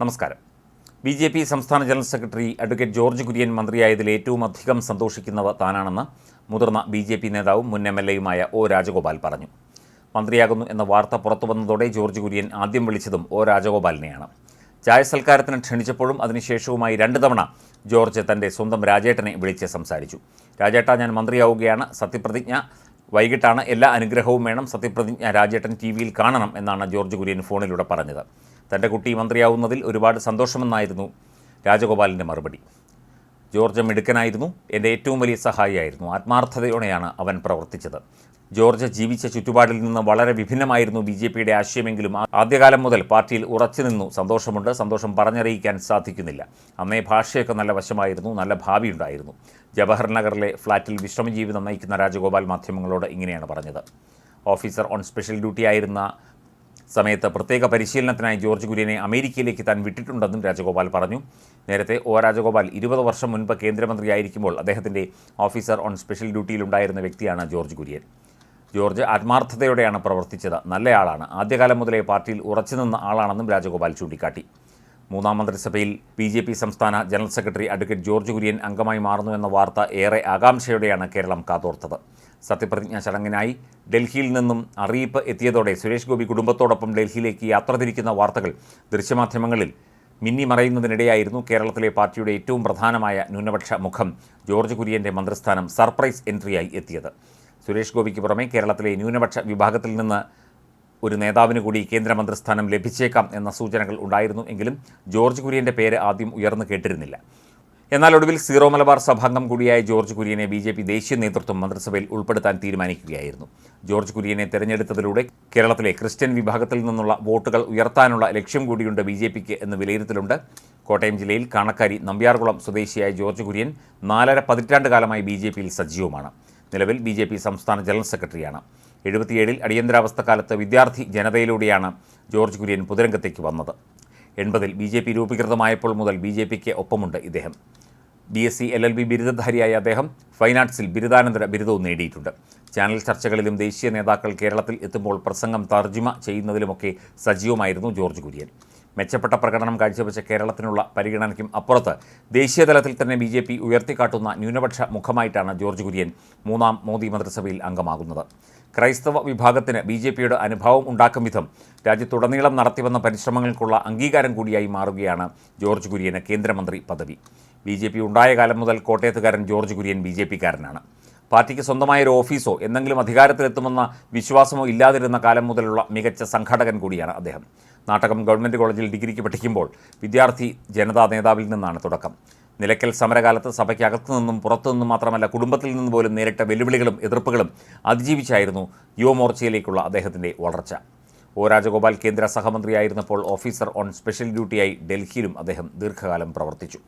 നമസ്കാരം. B J P സംസ്ഥാന general secretary advocate George Kurian മന്ത്രിയായതിൽ ഏറ്റവും അധികം സന്തോഷിക്കുന്നവ താനാണെന്ന് മുതിർന്ന ബി ജെ പി നേതാവും മുൻ എം എൽ എയുമായ ഒ രാജഗോപാൽ പറഞ്ഞു. മന്ത്രിയാകുന്നു എന്ന വാർത്ത പുറത്തു വന്നതോടെ ജോർജ് കുര്യൻ ആദ്യം വിളിച്ചതും ഒ രാജഗോപാലിനെയാണ്. ചായ സൽക്കാരത്തിന് ക്ഷണിച്ചപ്പോഴും അതിനുശേഷവുമായി രണ്ട് തവണ ജോർജ് തന്റെ സ്വന്തം രാജേട്ടനെ വിളിച്ച് സംസാരിച്ചു. രാജേട്ട ഞാൻ മന്ത്രിയാവുകയാണ്. സത്യപ്രതിജ്ഞ വൈകിട്ടാണ്. എല്ലാ അനുഗ്രഹവും വേണം. സത്യപ്രതിജ്ഞ രാജേട്ടൻ ടി വിയിൽ കാണണം എന്നാണ് ജോർജ് കുര്യൻ ഫോണിലൂടെ പറഞ്ഞത്. തന്റെ കുട്ടി മന്ത്രിയാവുന്നതിൽ ഒരുപാട് സന്തോഷമെന്നായിരുന്നു രാജഗോപാലിന്റെ മറുപടി. ജോർജ് മിടുക്കനായിരുന്നു എന്റെ ഏറ്റവും വലിയ സഹായിയായിരുന്നു. ആത്മാർത്ഥതയോടെയാണ് അവൻ പ്രവർത്തിച്ചത്. ജോർജ് ജീവിച്ച ചുറ്റുപാടിൽ നിന്ന് വളരെ വിഭിന്നമായിരുന്നു ബി ജെ പിയുടെ ആശയമെങ്കിലും ആദ്യകാലം മുതൽ പാർട്ടിയിൽ ഉറച്ചു നിന്നു. സന്തോഷമുണ്ട് സന്തോഷം പറഞ്ഞറിയിക്കാൻ സാധിക്കുന്നില്ല. അന്നേ ഭാഷയൊക്കെ നല്ല വശമായിരുന്നു നല്ല ഭാവി ഉണ്ടായിരുന്നു ജവഹർ നഗറിലെ ഫ്ളാറ്റിൽ വിശ്രമജീവിതം നയിക്കുന്ന രാജഗോപാൽ മാധ്യമങ്ങളോട് ഇങ്ങനെയാണ് പറഞ്ഞത്. ഓഫീസർ ഓൺ സ്പെഷ്യൽ ഡ്യൂട്ടി ആയിരുന്ന സമയത്ത് പ്രത്യേക പരിശീലനത്തിനായി ജോർജ് കുര്യനെ അമേരിക്കയിലേക്ക് താൻ വിട്ടിട്ടുണ്ടെന്നും രാജഗോപാൽ പറഞ്ഞു. നേരത്തെ ഒ രാജഗോപാൽ ഇരുപത് വർഷം മുൻപ് കേന്ദ്രമന്ത്രിയായിരിക്കുമ്പോൾ അദ്ദേഹത്തിന്റെ ഓഫീസർ ഓൺ സ്പെഷ്യൽ ഡ്യൂട്ടിയിലുണ്ടായിരുന്ന വ്യക്തിയാണ് ജോർജ് കുര്യൻ. ജോർജ് ആത്മാർത്ഥതയോടെയാണ് പ്രവർത്തിച്ചത്. നല്ലയാളാണ്. ആദ്യകാലം മുതലേ പാർട്ടിയിൽ ഉറച്ചുനിന്ന ആളാണെന്നും രാജഗോപാൽ ചൂണ്ടിക്കാട്ടി. മൂന്നാം മന്ത്രിസഭയിൽ ബി ജെ പി സംസ്ഥാന general secretary advocate George Kurian അംഗമായി മാറുന്നു എന്ന വാർത്ത ഏറെ ആകാംക്ഷയോടെയാണ് കേരളം കാതോർത്തത്. സത്യപ്രതിജ്ഞാ ചടങ്ങിനായി ഡൽഹിയിൽ നിന്നും അറിയിപ്പ് എത്തിയതോടെ സുരേഷ് ഗോപി കുടുംബത്തോടൊപ്പം ഡൽഹിയിലേക്ക് യാത്ര തിരിക്കുന്ന വാർത്തകൾ ദൃശ്യമാധ്യമങ്ങളിൽ മിന്നി മറയുന്നതിനിടെയായിരുന്നു കേരളത്തിലെ പാർട്ടിയുടെ ഏറ്റവും പ്രധാനമായ ന്യൂനപക്ഷ മുഖം ജോർജ് കുര്യന്റെ മന്ത്രിസ്ഥാനം സർപ്രൈസ് എൻട്രിയായി എത്തിയത്. സുരേഷ് ഗോപിക്ക് പുറമെ കേരളത്തിലെ ന്യൂനപക്ഷ വിഭാഗത്തിൽ നിന്ന് ഒരു നേതാവിന് കൂടി കേന്ദ്രമന്ത്രിസ്ഥാനം ലഭിച്ചേക്കാം എന്ന സൂചനകൾ ഉണ്ടായിരുന്നു എങ്കിലും ജോർജ് കുര്യന്റെ പേര് ആദ്യം ഉയർന്നു കേട്ടിരുന്നില്ല. എന്നാൽ ഒടുവിൽ സീറോ മലബാർ സഭാംഗം കൂടിയായ ജോർജ് കുര്യനെ ബി ജെ പി ദേശീയ നേതൃത്വം മന്ത്രിസഭയിൽ ഉൾപ്പെടുത്താൻ തീരുമാനിക്കുകയായിരുന്നു. ജോർജ് കുര്യനെ തെരഞ്ഞെടുത്തതിലൂടെ കേരളത്തിലെ ക്രിസ്ത്യൻ വിഭാഗത്തിൽ നിന്നുള്ള വോട്ടുകൾ ഉയർത്താനുള്ള ലക്ഷ്യം കൂടിയുണ്ട് ബി ജെ പിക്ക് എന്ന് വിലയിരുത്തലുണ്ട്. കോട്ടയം ജില്ലയിൽ കാണക്കാരി നമ്പ്യാർകുളം സ്വദേശിയായ ജോർജ് കുര്യൻ നാലര പതിറ്റാണ്ട് കാലമായി ബി ജെ പിയിൽ സജീവമാണ്. നിലവിൽ ബി ജെ പി സംസ്ഥാന ജനറൽ സെക്രട്ടറിയാണ്. എഴുപത്തിയേഴിൽ അടിയന്തരാവസ്ഥ കാലത്ത് വിദ്യാർത്ഥി ജനതയിലൂടെയാണ് ജോർജ് കുര്യൻ പൊതുരംഗത്തേക്ക് വന്നത്. എൺപതിൽ ബി ജെ പി രൂപീകൃതമായപ്പോൾ മുതൽ ബി ജെ പിക്ക് ഒപ്പമുണ്ട് ഇദ്ദേഹം. B S C L L B ബിരുദധാരിയായ അദ്ദേഹം ഫൈൻ ആർട്സിൽ ബിരുദാനന്തര ബിരുദവും നേടിയിട്ടുണ്ട്. ചാനൽ ചർച്ചകളിലും ദേശീയ നേതാക്കൾ കേരളത്തിൽ എത്തുമ്പോൾ പ്രസംഗം തർജിമ ചെയ്യുന്നതിലുമൊക്കെ സജീവമായിരുന്നു ജോർജ് കുര്യൻ. മെച്ചപ്പെട്ട പ്രകടനം കാഴ്ചവെച്ച കേരളത്തിനുള്ള പരിഗണനയ്ക്കും അപ്പുറത്ത് ദേശീയതലത്തിൽ തന്നെ ബി ജെ പി ഉയർത്തിക്കാട്ടുന്ന ന്യൂനപക്ഷ മുഖമായിട്ടാണ് ജോർജ് കുര്യൻ മൂന്നാം മോദി മന്ത്രിസഭയിൽ അംഗമാകുന്നത്. ക്രൈസ്തവ വിഭാഗത്തിന് ബി ജെ പിയുടെ അനുഭവം ഉണ്ടാക്കും വിധം രാജ്യത്തുടനീളം നടത്തിവന്ന പരിശ്രമങ്ങൾക്കുള്ള അംഗീകാരം കൂടിയായി മാറുകയാണ് ജോർജ് കുര്യന് കേന്ദ്രമന്ത്രി പദവി. ബി ജെ പി ഉണ്ടായ കാലം മുതൽ കോട്ടയത്തുകാരൻ ജോർജ് കുര്യൻ ബി ജെ പിക്കാരനാണ്. പാർട്ടിക്ക് സ്വന്തമായ ഒരു ഓഫീസോ എന്തെങ്കിലും അധികാരത്തിലെത്തുമെന്ന വിശ്വാസമോ ഇല്ലാതിരുന്ന കാലം മുതലുള്ള മികച്ച സംഘാടകൻ കൂടിയാണ് അദ്ദേഹം. നാട്ടകം ഗവൺമെന്റ് കോളേജിൽ ഡിഗ്രിക്ക് പഠിക്കുമ്പോൾ വിദ്യാർത്ഥി ജനതാ നേതാവിൽ നിന്നാണ് തുടക്കം. നിലയ്ക്കൽ സമരകാലത്ത് സഭയ്ക്കകത്തു നിന്നും പുറത്തു നിന്നും മാത്രമല്ല കുടുംബത്തിൽ നിന്ന് പോലും നേരിട്ട വെല്ലുവിളികളും എതിർപ്പുകളും അതിജീവിച്ചായിരുന്നു യുവമോർച്ചയിലേക്കുള്ള അദ്ദേഹത്തിന്റെ വളർച്ച. ഒ രാജഗോപാൽ കേന്ദ്ര സഹമന്ത്രിയായിരുന്നപ്പോൾ ഓഫീസർ ഓൺ സ്പെഷ്യൽ ഡ്യൂട്ടിയായി ഡൽഹിയിലും അദ്ദേഹം ദീർഘകാലം പ്രവർത്തിച്ചു.